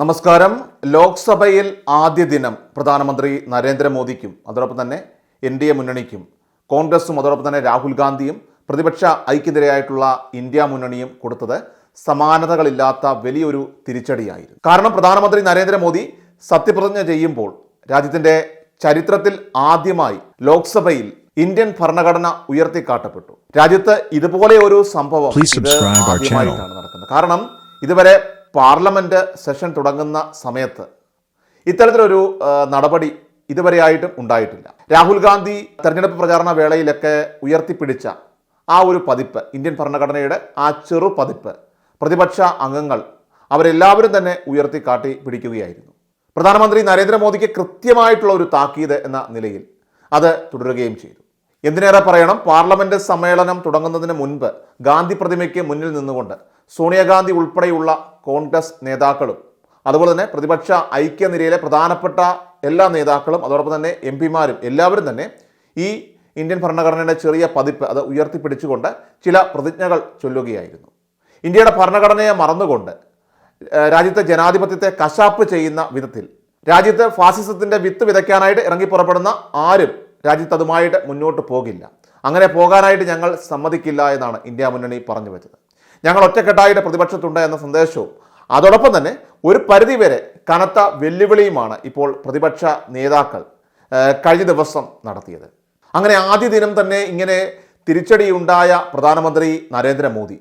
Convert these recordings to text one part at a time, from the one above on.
നമസ്കാരം. ലോക്സഭയിൽ ആദ്യ ദിനം പ്രധാനമന്ത്രി നരേന്ദ്രമോദിക്കും അതോടൊപ്പം തന്നെ എൻ ഡി എ മുന്നണിക്കും കോൺഗ്രസും അതോടൊപ്പം തന്നെ രാഹുൽ ഗാന്ധിയും പ്രതിപക്ഷ ഐക്യനിരയായിട്ടുള്ള ഇന്ത്യ മുന്നണിയും കൊടുത്തത് സമാനതകളില്ലാത്ത വലിയൊരു തിരിച്ചടിയായിരുന്നു. കാരണം പ്രധാനമന്ത്രി നരേന്ദ്രമോദി സത്യപ്രതിജ്ഞ ചെയ്യുമ്പോൾ രാജ്യത്തിന്റെ ചരിത്രത്തിൽ ആദ്യമായി ലോക്സഭയിൽ ഇന്ത്യൻ ഭരണഘടന ഉയർത്തിക്കാട്ടപ്പെട്ടു. രാജ്യത്ത് ഇതുപോലെ ഒരു സംഭവം. ആദ്യമായിട്ടാണ് നടക്കുന്നത്. കാരണം ഇതുവരെ പാർലമെന്റ് സെഷൻ തുടങ്ങുന്ന സമയത്ത് ഇത്തരത്തിലൊരു നടപടി ഇതുവരെയായിട്ടും ഉണ്ടായിട്ടില്ല. രാഹുൽ ഗാന്ധി തെരഞ്ഞെടുപ്പ് പ്രചാരണ വേളയിലൊക്കെ ഉയർത്തിപ്പിടിച്ച ആ ഒരു പതിപ്പ് ഇന്ത്യൻ ഭരണഘടനയുടെ ആ ചെറു പതിപ്പ് പ്രതിപക്ഷ അംഗങ്ങൾ അവരെല്ലാവരും തന്നെ ഉയർത്തി കാട്ടി പിടിക്കുകയായിരുന്നു. പ്രധാനമന്ത്രി നരേന്ദ്രമോദിക്ക് കൃത്യമായിട്ടുള്ള ഒരു താക്കീത് എന്ന നിലയിൽ അത് തുടരുകയും ചെയ്തു. എന്തിനേറെ പറയണം പാർലമെന്റ് സമ്മേളനം തുടങ്ങുന്നതിന് മുൻപ് ഗാന്ധി പ്രതിമയ്ക്ക് മുന്നിൽ നിന്നുകൊണ്ട് സോണിയാഗാന്ധി ഉൾപ്പെടെയുള്ള കോൺഗ്രസ് നേതാക്കളും അതുപോലെ തന്നെ പ്രതിപക്ഷ ഐക്യനിരയിലെ പ്രധാനപ്പെട്ട എല്ലാ നേതാക്കളും അതോടൊപ്പം തന്നെ എം പിമാരും എല്ലാവരും തന്നെ ഈ ഇന്ത്യൻ ഭരണഘടനയുടെ ചെറിയ പതിപ്പ് അത് ഉയർത്തിപ്പിടിച്ചുകൊണ്ട് ചില പ്രതിജ്ഞകൾ ചൊല്ലുകയായിരുന്നു. ഇന്ത്യയുടെ ഭരണഘടനയെ മറന്നുകൊണ്ട് രാജ്യത്തെ ജനാധിപത്യത്തെ കശാപ്പ് ചെയ്യുന്ന വിധത്തിൽ രാജ്യത്ത് ഫാസിസത്തിന്റെ വിത്ത് വിതയ്ക്കാനായിട്ട് ഇറങ്ങി പുറപ്പെടുന്ന ആരും രാജ്യത്ത് അതുമായിട്ട് മുന്നോട്ട് പോകില്ല. അങ്ങനെ പോകാനായിട്ട് ഞങ്ങൾ സമ്മതിക്കില്ല എന്നാണ് ഇന്ത്യ മുന്നണി പറഞ്ഞു വെച്ചത്. ഞങ്ങൾ ഒറ്റക്കെട്ടായിട്ട് പ്രതിപക്ഷത്തുണ്ട് എന്ന സന്ദേശവും. അതോടൊപ്പം തന്നെ ഒരു പരിധിവരെ കനത്ത വെല്ലുവിളിയുമാണ് ഇപ്പോൾ പ്രതിപക്ഷ നേതാക്കൾ കഴിഞ്ഞ ദിവസം നടത്തിയത്. അങ്ങനെ ആദ്യ ദിനം തന്നെ ഇങ്ങനെ തിരിച്ചടിയുണ്ടായ പ്രധാനമന്ത്രി നരേന്ദ്രമോദി.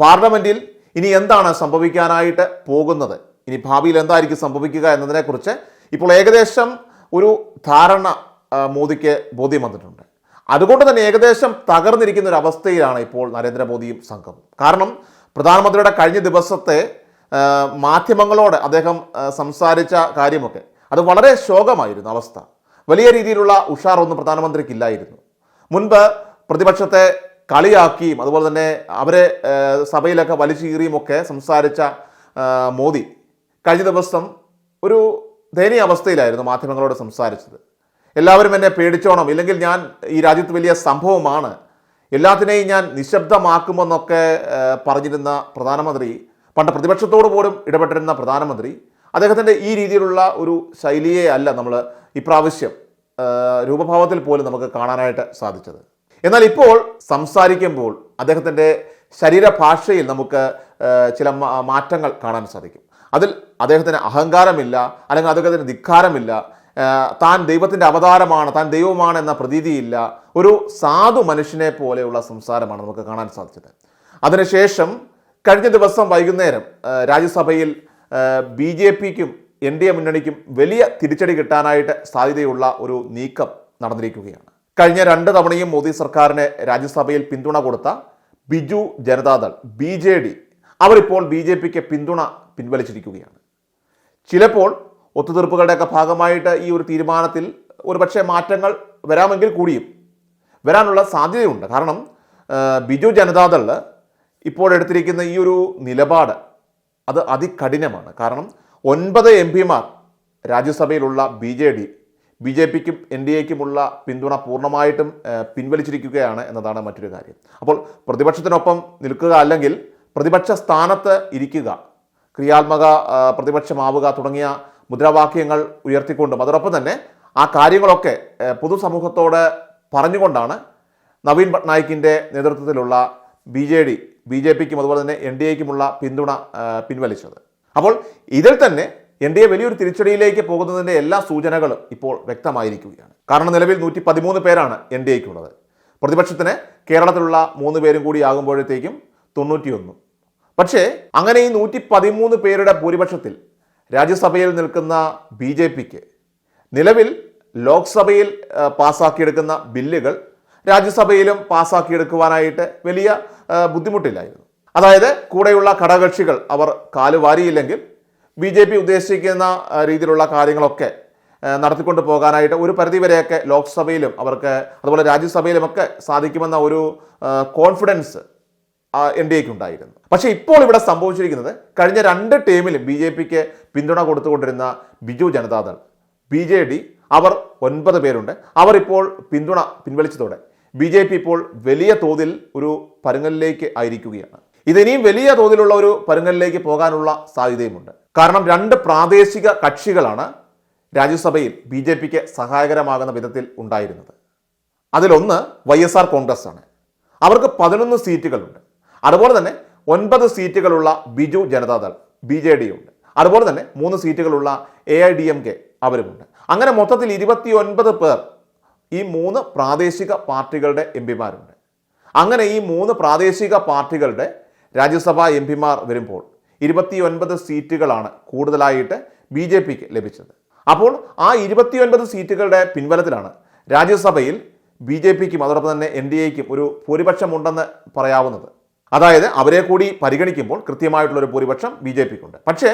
പാർലമെന്റിൽ ഇനി എന്താണ് സംഭവിക്കാനായിട്ട് പോകുന്നത്? ഇനി ഭാവിയിൽ എന്തായിരിക്കും സംഭവിക്കുക എന്നതിനെക്കുറിച്ച് ഇപ്പോൾ ഏകദേശം ഒരു ധാരണ മോദിക്ക് ബോധ്യം വന്നിട്ടുണ്ട്. അതുകൊണ്ട് തന്നെ ഏകദേശം തകർന്നിരിക്കുന്ന ഒരു അവസ്ഥയിലാണ് ഇപ്പോൾ നരേന്ദ്രമോദിയും സംഘം. കാരണം പ്രധാനമന്ത്രിയുടെ കഴിഞ്ഞ ദിവസത്തെ മാധ്യമങ്ങളോട് അദ്ദേഹം സംസാരിച്ച കാര്യമൊക്കെ അത് വളരെ ശോകമായിരുന്നു അവസ്ഥ. വലിയ രീതിയിലുള്ള ഉഷാറൊന്നും പ്രധാനമന്ത്രിക്കില്ലായിരുന്നു. മുൻപ് പ്രതിപക്ഷത്തെ കളിയാക്കിയും അതുപോലെ തന്നെ അവരെ സഭയിലൊക്കെ വലിച്ചീറിയും ഒക്കെ സംസാരിച്ച മോദി കഴിഞ്ഞ ദിവസം ഒരു ദയനീയ അവസ്ഥയിലായിരുന്നു മാധ്യമങ്ങളോട് സംസാരിച്ചത്. എല്ലാവരും എന്നെ പേടിച്ചോണം. ഇല്ലെങ്കിൽ ഞാൻ ഈ രാജ്യത്ത് വലിയ സംഭവമാണ്. എല്ലാത്തിനെയും ഞാൻ നിശബ്ദമാക്കുമെന്നൊക്കെ പറഞ്ഞിരുന്ന പ്രധാനമന്ത്രി പണ്ട് പ്രതിപക്ഷത്തോട് പോലും ഇടപെട്ടിരുന്ന പ്രധാനമന്ത്രി അദ്ദേഹത്തിന്റെ ഈ രീതിയിലുള്ള ഒരു ശൈലിയെ അല്ല നമ്മൾ ഇപ്രാവശ്യം രൂപഭാവത്തിൽ പോലും നമുക്ക് കാണാനായിട്ട് സാധിച്ചത്. എന്നാൽ ഇപ്പോൾ സംസാരിക്കുമ്പോൾ അദ്ദേഹത്തിന്റെ ശരീരഭാഷയിൽ നമുക്ക് ചില മാറ്റങ്ങൾ കാണാൻ സാധിക്കും. അതിൽ അദ്ദേഹത്തിന് അഹങ്കാരമില്ല അല്ലെങ്കിൽ അദ്ദേഹത്തിന് ധിക്കാരമില്ല താൻ ദൈവത്തിന്റെ അവതാരമാണ് താൻ ദൈവമാണ് എന്ന പ്രതീതിയില്ല. ഒരു സാധു മനുഷ്യനെ പോലെയുള്ള സംസാരമാണ് നമുക്ക് കാണാൻ സാധിച്ചത്. അതിനുശേഷം കഴിഞ്ഞ ദിവസം വൈകുന്നേരം രാജ്യസഭയിൽ ബി ജെ പിക്കും എൻ ഡി എ മുന്നണിക്കും വലിയ തിരിച്ചടി കിട്ടാനായിട്ട് സാധ്യതയുള്ള ഒരു നീക്കം നടന്നിരിക്കുകയാണ്. കഴിഞ്ഞ രണ്ട് തവണയും മോദി സർക്കാരിന് രാജ്യസഭയിൽ പിന്തുണ കൊടുത്ത Biju Janata Dal B J D അവരിപ്പോൾ ബി ജെ പിക്ക് പിന്തുണ പിൻവലിച്ചിരിക്കുകയാണ്. ചിലപ്പോൾ ഒത്തുതീർപ്പുകളുടെയൊക്കെ ഭാഗമായിട്ട് ഈ ഒരു തീരുമാനത്തിൽ ഒരുപക്ഷെ മാറ്റങ്ങൾ വരാമെങ്കിൽ കൂടിയും വരാനുള്ള സാധ്യതയുണ്ട്. കാരണം ബിജു ജനതാദൾ ഇപ്പോൾ എടുത്തിരിക്കുന്ന ഈ ഒരു നിലപാട് അത് അതികഠിനമാണ്. കാരണം ഒൻപത് എം പിമാർ രാജ്യസഭയിലുള്ള B J D B J പിക്കും എൻ ഡി എക്കുമുള്ള പിന്തുണ പൂർണമായിട്ടും പിൻവലിച്ചിരിക്കുകയാണ് എന്നതാണ് മറ്റൊരു കാര്യം. അപ്പോൾ പ്രതിപക്ഷത്തിനൊപ്പം നിൽക്കുക അല്ലെങ്കിൽ പ്രതിപക്ഷ സ്ഥാനത്ത് ഇരിക്കുക ക്രിയാത്മക പ്രതിപക്ഷമാവുക തുടങ്ങിയ മുദ്രാവാക്യങ്ങൾ ഉയർത്തിക്കൊണ്ടും അതോടൊപ്പം തന്നെ ആ കാര്യങ്ങളൊക്കെ പൊതുസമൂഹത്തോട് പറഞ്ഞുകൊണ്ടാണ് നവീൻ പട്നായിക്കിന്റെ നേതൃത്വത്തിലുള്ള B J D B J പിക്കും അതുപോലെ തന്നെ എൻ ഡി എക്കുമുള്ള പിന്തുണ പിൻവലിച്ചത്. അപ്പോൾ ഇതിൽ തന്നെ എൻ ഡി എ വലിയൊരു തിരിച്ചടിയിലേക്ക് പോകുന്നതിന്റെ എല്ലാ സൂചനകളും ഇപ്പോൾ വ്യക്തമായിരിക്കുകയാണ്. കാരണം നിലവിൽ നൂറ്റി പതിമൂന്ന് പേരാണ് എൻ ഡി എക്കുള്ളത് പ്രതിപക്ഷത്തിന് കേരളത്തിലുള്ള മൂന്ന് പേരും കൂടി ആകുമ്പോഴത്തേക്കും തൊണ്ണൂറ്റിയൊന്നും. പക്ഷേ അങ്ങനെ ഈ നൂറ്റി പതിമൂന്ന് പേരുടെ ഭൂരിപക്ഷത്തിൽ രാജ്യസഭയിൽ നിൽക്കുന്ന ബി ജെ പിക്ക് നിലവിൽ ലോക്സഭയിൽ പാസ്സാക്കിയെടുക്കുന്ന ബില്ലുകൾ രാജ്യസഭയിലും പാസ്സാക്കിയെടുക്കുവാനായിട്ട് വലിയ ബുദ്ധിമുട്ടില്ലായിരുന്നു. അതായത് കൂടെയുള്ള ഘടകകക്ഷികൾ അവർ കാലുവാരിയില്ലെങ്കിൽ ബി ജെ പി ഉദ്ദേശിക്കുന്ന രീതിയിലുള്ള കാര്യങ്ങളൊക്കെ നടത്തിക്കൊണ്ട് പോകാനായിട്ട് ഒരു പരിധിവരെയൊക്കെ ലോക്സഭയിലും അവർക്ക് അതുപോലെ രാജ്യസഭയിലുമൊക്കെ സാധിക്കുമെന്ന ഒരു കോൺഫിഡൻസ് എൻ ഡി എക്ക് ഉണ്ടായിരുന്നു. പക്ഷേ ഇപ്പോൾ ഇവിടെ സംഭവിച്ചിരിക്കുന്നത് കഴിഞ്ഞ രണ്ട് ടീമിലും ബി ജെ പിക്ക് പിന്തുണ കൊടുത്തുകൊണ്ടിരുന്ന Biju Janata Dal B J D അവർ ഒൻപത് പേരുണ്ട്. അവർ ഇപ്പോൾ പിന്തുണ പിൻവലിച്ചതോടെ ബി ജെ പി ഇപ്പോൾ വലിയ തോതിൽ ഒരു പരുങ്ങലിലേക്ക് ആയിരിക്കുകയാണ്. ഇതിനിയും വലിയ തോതിലുള്ള ഒരു പരുങ്ങലിലേക്ക് പോകാനുള്ള സാധ്യതയുമുണ്ട്. കാരണം രണ്ട് പ്രാദേശിക കക്ഷികളാണ് രാജ്യസഭയിൽ ബി ജെ പിക്ക് സഹായകരമാകുന്ന വിധത്തിൽ ഉണ്ടായിരുന്നത്. അതിലൊന്ന് വൈ എസ് ആർ കോൺഗ്രസ് ആണ് അവർക്ക് പതിനൊന്ന് സീറ്റുകളുണ്ട്. അതുപോലെ തന്നെ ഒൻപത് സീറ്റുകളുള്ള Biju Janata Dal B J D ഉണ്ട് അതുപോലെ തന്നെ മൂന്ന് സീറ്റുകളുള്ള A I D M K അവരുമുണ്ട്. അങ്ങനെ മൊത്തത്തിൽ ഇരുപത്തി ഒൻപത് പേർ ഈ മൂന്ന് പ്രാദേശിക പാർട്ടികളുടെ എം പിമാരുണ്ട്. അങ്ങനെ ഈ മൂന്ന് പ്രാദേശിക പാർട്ടികളുടെ രാജ്യസഭാ എം പിമാർ വരുമ്പോൾ ഇരുപത്തിയൊൻപത് സീറ്റുകളാണ് കൂടുതലായിട്ട് ബി ജെ പിക്ക് ലഭിച്ചത്. അപ്പോൾ ആ ഇരുപത്തിയൊൻപത് സീറ്റുകളുടെ പിൻബലത്തിലാണ് രാജ്യസഭയിൽ ബി ജെ പിക്കും അതോടൊപ്പം തന്നെ എൻ ഡി എക്കും ഒരു ഭൂരിപക്ഷമുണ്ടെന്ന് പറയാവുന്നത്. അതായത് അവരെ കൂടി പരിഗണിക്കുമ്പോൾ കൃത്യമായിട്ടുള്ള ഒരു ഭൂരിപക്ഷം ബി ജെ പിക്കുണ്ട്. പക്ഷേ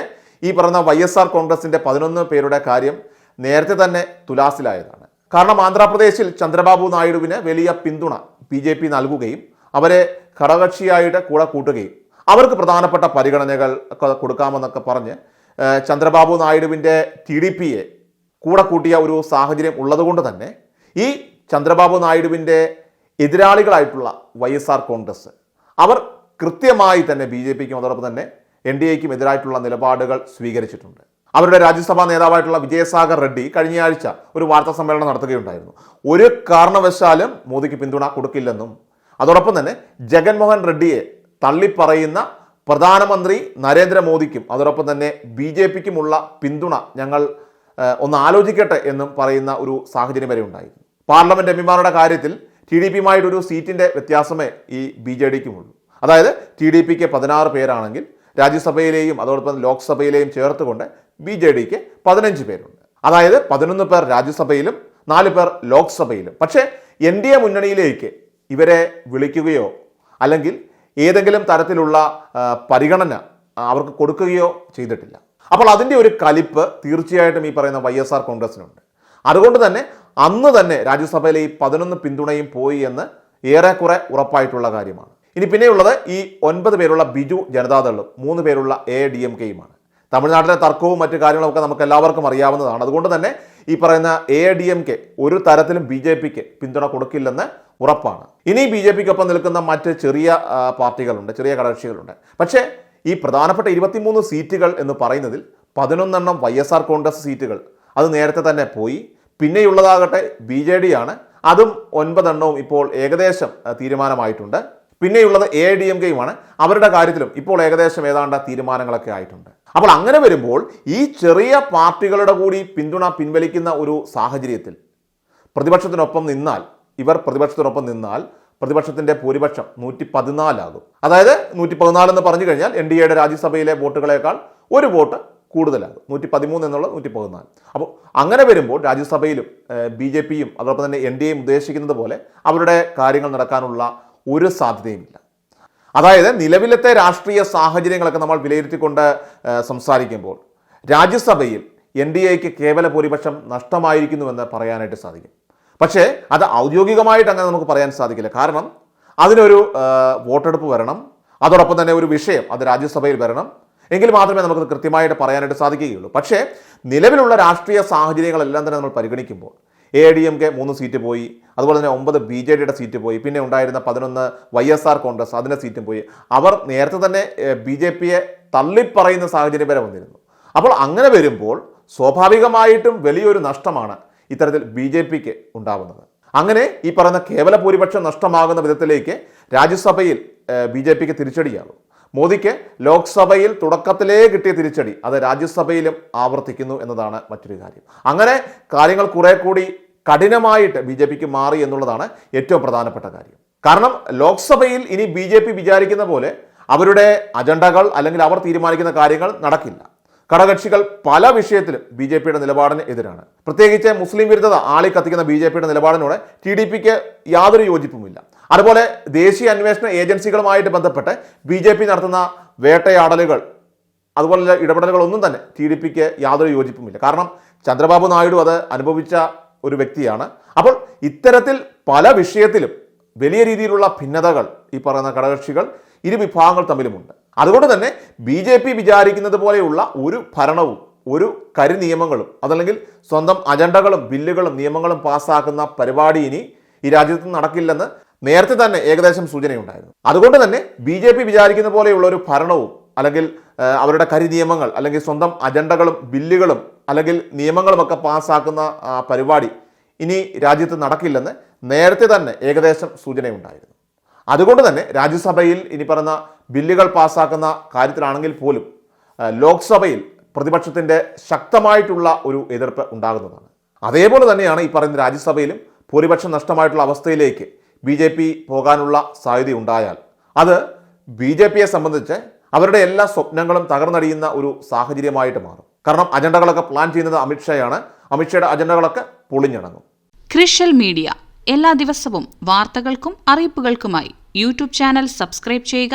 ഈ പറഞ്ഞ വൈ എസ് ആർ കോൺഗ്രസിന്റെ പതിനൊന്ന് പേരുടെ കാര്യം നേരത്തെ തന്നെ തുലാസിലായതാണ്. കാരണം ആന്ധ്രാപ്രദേശിൽ ചന്ദ്രബാബു നായിഡുവിന് വലിയ പിന്തുണ ബി ജെ പി നൽകുകയും അവരെ ഘടകകക്ഷിയായിട്ട് കൂടെ കൂട്ടുകയും അവർക്ക് പ്രധാനപ്പെട്ട പരിഗണനകൾ കൊടുക്കാമെന്നൊക്കെ പറഞ്ഞ് ചന്ദ്രബാബു നായിഡുവിന്റെ ടി ഡി പിയെ കൂടെ കൂട്ടിയ ഒരു സാഹചര്യം ഉള്ളതുകൊണ്ട് തന്നെ ഈ ചന്ദ്രബാബു നായിഡുവിന്റെ എതിരാളികളായിട്ടുള്ള വൈ എസ് ആർ കോൺഗ്രസ് അവർ കൃത്യമായി തന്നെ ബി ജെ പിക്കും അതോടൊപ്പം തന്നെ എൻ ഡി എക്കും എതിരായിട്ടുള്ള നിലപാടുകൾ സ്വീകരിച്ചിട്ടുണ്ട്. അവരുടെ രാജ്യസഭാ നേതാവായിട്ടുള്ള വിജയസാഗർ റെഡ്ഡി കഴിഞ്ഞയാഴ്ച ഒരു വാർത്താ സമ്മേളനം നടത്തുകയുണ്ടായിരുന്നു. ഒരു കാരണവശാലും മോദിക്ക് പിന്തുണ കൊടുക്കില്ലെന്നും അതോടൊപ്പം തന്നെ ജഗൻമോഹൻ റെഡ്ഡിയെ തള്ളിപ്പറയുന്ന പ്രധാനമന്ത്രി നരേന്ദ്രമോദിക്കും അതോടൊപ്പം തന്നെ ബി ജെ പിക്കുമുള്ള പിന്തുണ ഞങ്ങൾ ഒന്ന് ആലോചിക്കട്ടെ എന്നും പറയുന്ന ഒരു സാഹചര്യം വരെ ഉണ്ടായിരുന്നു. പാർലമെന്റ് എംപിമാരുടെ കാര്യത്തിൽ ടി ഡി പിയുമായിട്ടൊരു സീറ്റിന്റെ വ്യത്യാസമേ ഈ ബി ജെ ഡിക്കുമുള്ളൂ. അതായത് ടി ഡി പിക്ക് പതിനാറ് പേരാണെങ്കിൽ രാജ്യസഭയിലെയും അതോടൊപ്പം ലോക്സഭയിലെയും ചേർത്തുകൊണ്ട് ബി ജെ ഡിക്ക് പതിനഞ്ച് പേരുണ്ട്. അതായത് പതിനൊന്ന് പേർ രാജ്യസഭയിലും നാല് പേർ ലോക്സഭയിലും. പക്ഷേ എൻ ഡി എ മുന്നണിയിലേക്ക് ഇവരെ വിളിക്കുകയോ അല്ലെങ്കിൽ ഏതെങ്കിലും തരത്തിലുള്ള പരിഗണന അവർക്ക് കൊടുക്കുകയോ ചെയ്തിട്ടില്ല. അപ്പോൾ അതിന്റെ ഒരു കലിപ്പ് തീർച്ചയായിട്ടും ഈ പറയുന്ന വൈ എസ് ആർ കോൺഗ്രസിനുണ്ട്. അതുകൊണ്ട് തന്നെ അന്ന് തന്നെ രാജ്യസഭയിലെ ഈ പതിനൊന്ന് പിന്തുണയും പോയി എന്ന് ഏറെക്കുറെ ഉറപ്പായിട്ടുള്ള കാര്യമാണ്. ഇനി പിന്നെയുള്ളത് ഈ ഒൻപത് പേരുള്ള ബിജു ജനതാദളും മൂന്ന് പേരുള്ള എ ഡി എം കെയുമാണ് തമിഴ്നാട്ടിലെ തർക്കവും മറ്റു കാര്യങ്ങളൊക്കെ നമുക്ക് എല്ലാവർക്കും അറിയാവുന്നതാണ്. അതുകൊണ്ട് തന്നെ ഈ പറയുന്ന എ ഡി എം കെ ഒരു തരത്തിലും ബി ജെ പിക്ക് പിന്തുണ കൊടുക്കില്ലെന്ന് ഉറപ്പാണ്. ഇനി ബി ജെ പിക്കൊപ്പം നിൽക്കുന്ന മറ്റ് ചെറിയ പാർട്ടികളുണ്ട് ചെറിയ കടകക്ഷികളുണ്ട് പക്ഷേ ഈ പ്രധാനപ്പെട്ട ഇരുപത്തിമൂന്ന് സീറ്റുകൾ എന്ന് പറയുന്നതിൽ പതിനൊന്നെണ്ണം വൈ എസ് ആർ കോൺഗ്രസ് സീറ്റുകൾ. അത് നേരത്തെ തന്നെ പോയി. പിന്നെയുള്ളതാകട്ടെ ബി ജെ ഡി ആണ്. അതും ഒൻപതെണ്ണവും ഇപ്പോൾ ഏകദേശം തീരുമാനമായിട്ടുണ്ട്. പിന്നെയുള്ളത് എ ഡി എം കെയുമാണ്. അവരുടെ കാര്യത്തിലും ഇപ്പോൾ ഏകദേശം ഏതാണ്ട് തീരുമാനങ്ങളൊക്കെ ആയിട്ടുണ്ട്. അപ്പോൾ അങ്ങനെ വരുമ്പോൾ ഈ ചെറിയ പാർട്ടികളുടെ കൂടി പിന്തുണ പിൻവലിക്കുന്ന ഒരു സാഹചര്യത്തിൽ പ്രതിപക്ഷത്തിനൊപ്പം നിന്നാൽ ഇവർ പ്രതിപക്ഷത്തിനൊപ്പം നിന്നാൽ പ്രതിപക്ഷത്തിന്റെ ഭൂരിപക്ഷം നൂറ്റി പതിനാലാകും അതായത് നൂറ്റി പതിനാല് എന്ന് പറഞ്ഞു കഴിഞ്ഞാൽ എൻ ഡി എയുടെ രാജ്യസഭയിലെ വോട്ടുകളേക്കാൾ ഒരു വോട്ട് കൂടുതലാകും നൂറ്റി പതിമൂന്ന് എന്നുള്ള നൂറ്റി പതിനാല് അപ്പോൾ അങ്ങനെ വരുമ്പോൾ രാജ്യസഭയിലും ബി ജെ പിയും അതോടൊപ്പം തന്നെ എൻ ഡി എയും ഉദ്ദേശിക്കുന്നത് പോലെ അവരുടെ കാര്യങ്ങൾ നടക്കാനുള്ള ഒരു സാധ്യതയുമില്ല. അതായത് നിലവിലത്തെ രാഷ്ട്രീയ സാഹചര്യങ്ങളൊക്കെ നമ്മൾ വിലയിരുത്തിക്കൊണ്ട് സംസാരിക്കുമ്പോൾ രാജ്യസഭയിൽ എൻ ഡി എക്ക് കേവല ഭൂരിപക്ഷം നഷ്ടമായിരിക്കുന്നുവെന്ന് പറയാനായിട്ട് സാധിക്കും. പക്ഷേ അത് ഔദ്യോഗികമായിട്ട് അങ്ങനെ നമുക്ക് പറയാൻ സാധിക്കില്ല. കാരണം അതിനൊരു വോട്ടെടുപ്പ് വരണം. അതോടൊപ്പം തന്നെ ഒരു വിഷയം അത് രാജ്യസഭയിൽ വരണം. എങ്കിൽ മാത്രമേ നമുക്ക് കൃത്യമായിട്ട് പറയാനായിട്ട് സാധിക്കുകയുള്ളൂ. പക്ഷേ നിലവിലുള്ള രാഷ്ട്രീയ സാഹചര്യങ്ങളെല്ലാം തന്നെ നമ്മൾ പരിഗണിക്കുമ്പോൾ എ ഡി എം കെ മൂന്ന് സീറ്റ് പോയി അതുപോലെ തന്നെ ഒമ്പത് ബി ജെ ഡിയുടെ സീറ്റ് പോയി പിന്നെ ഉണ്ടായിരുന്ന പതിനൊന്ന് വൈ എസ് ആർ കോൺഗ്രസ് അതിന്റെ സീറ്റും പോയി. അവർ നേരത്തെ തന്നെ ബി ജെ പിയെ തള്ളിപ്പറയുന്ന സാഹചര്യം വരെ വന്നിരുന്നു. അപ്പോൾ അങ്ങനെ വരുമ്പോൾ സ്വാഭാവികമായിട്ടും വലിയൊരു നഷ്ടമാണ് ഇത്തരത്തിൽ ബി ജെ പിക്ക് ഉണ്ടാവുന്നത്. അങ്ങനെ ഈ പറയുന്ന കേവല ഭൂരിപക്ഷം നഷ്ടമാകുന്ന വിധത്തിലേക്ക് രാജ്യസഭയിൽ ബി ജെ പിക്ക് തിരിച്ചടിയാകും. മോദിക്ക് ലോക്സഭയിൽ തുടക്കത്തിലേ കിട്ടിയ തിരിച്ചടി അത് രാജ്യസഭയിലും ആവർത്തിക്കുന്നു എന്നതാണ് മറ്റൊരു കാര്യം. അങ്ങനെ കാര്യങ്ങൾ കുറെ കൂടി കഠിനമായിട്ട് ബി ജെ പിക്ക് മാറി എന്നുള്ളതാണ് ഏറ്റവും പ്രധാനപ്പെട്ട കാര്യം. കാരണം ലോക്സഭയിൽ ഇനി ബി ജെ പി വിചാരിക്കുന്ന പോലെ അവരുടെ അജണ്ടകൾ അല്ലെങ്കിൽ അവർ തീരുമാനിക്കുന്ന കാര്യങ്ങൾ നടക്കില്ല. ഘടകകക്ഷികൾ പല വിഷയത്തിലും ബി ജെ പിയുടെ നിലപാടിന് എതിരാണ്. പ്രത്യേകിച്ച് മുസ്ലിം വിരുദ്ധത ആളി കത്തിക്കുന്ന ബി ജെ പിയുടെ നിലപാടിനോട് ടി ഡി പിക്ക് യാതൊരു യോജിപ്പുമില്ല. അതുപോലെ ദേശീയ അന്വേഷണ ഏജൻസികളുമായിട്ട് ബന്ധപ്പെട്ട് ബി ജെ പി നടത്തുന്ന വേട്ടയാടലുകൾ അതുപോലുള്ള ഇടപെടലുകളൊന്നും തന്നെ ടി ഡി പിക്ക് യാതൊരു യോജിപ്പുമില്ല. കാരണം ചന്ദ്രബാബു നായിഡു അത് അനുഭവിച്ച ഒരു വ്യക്തിയാണ്. അപ്പോൾ ഇത്തരത്തിൽ പല വിഷയത്തിലും വലിയ രീതിയിലുള്ള ഭിന്നതകൾ ഈ പറയുന്ന ഘടകകക്ഷികൾ ഇരു വിഭാഗങ്ങൾ തമ്മിലുമുണ്ട്. അതുകൊണ്ട് തന്നെ ബി ജെ പി വിചാരിക്കുന്നത് പോലെയുള്ള ഒരു ഭരണവും ഒരു കരി നിയമങ്ങളും അതല്ലെങ്കിൽ സ്വന്തം അജണ്ടകളും ബില്ലുകളും നിയമങ്ങളും പാസ്സാക്കുന്ന പരിപാടി ഇനി ഈ രാജ്യത്ത് നടക്കില്ലെന്ന് നേരത്തെ തന്നെ ഏകദേശം സൂചനയുണ്ടായിരുന്നു. അതുകൊണ്ട് തന്നെ ബി ജെ പി വിചാരിക്കുന്ന പോലെയുള്ള ഒരു ഭരണവും അല്ലെങ്കിൽ അവരുടെ കരി നിയമങ്ങൾ അല്ലെങ്കിൽ സ്വന്തം അജണ്ടകളും ബില്ലുകളും അല്ലെങ്കിൽ നിയമങ്ങളുമൊക്കെ പാസ്സാക്കുന്ന പരിപാടി ഇനി രാജ്യത്ത് നടക്കില്ലെന്ന് നേരത്തെ തന്നെ ഏകദേശം സൂചനയുണ്ടായിരുന്നു. അതുകൊണ്ട് തന്നെ രാജ്യസഭയിൽ ഇനി പറഞ്ഞ ബില്ലുകൾ പാസ്സാക്കുന്ന കാര്യത്തിലാണെങ്കിൽ പോലും ലോക്സഭയിൽ പ്രതിപക്ഷത്തിന്റെ ശക്തമായിട്ടുള്ള ഒരു എതിർപ്പ് ഉണ്ടാകുന്നതാണ്. അതേപോലെ തന്നെയാണ് ഈ പറയുന്ന രാജ്യസഭയിലും ഭൂരിപക്ഷം നഷ്ടമായിട്ടുള്ള അവസ്ഥയിലേക്ക് ബി ജെ പി പോകാനുള്ള സാധ്യത ഉണ്ടായാൽ അത് ബി ജെ പിയെ സംബന്ധിച്ച് അവരുടെ എല്ലാ സ്വപ്നങ്ങളും തകർന്നടിയുന്ന ഒരു സാഹചര്യമായിട്ട് മാറും. കാരണം അജണ്ടകളൊക്കെ പ്ലാൻ ചെയ്യുന്നത് അമിത്ഷായാണ് അമിത്ഷായുടെ അജണ്ടകളൊക്കെ പൊളിഞ്ഞടങ്ങും. ക്രിഷ്യൽ മീഡിയ എല്ലാ ദിവസവും വാർത്തകൾക്കും അറിയിപ്പുകൾക്കുമായി യൂട്യൂബ് ചാനൽ സബ്സ്ക്രൈബ് ചെയ്യുക.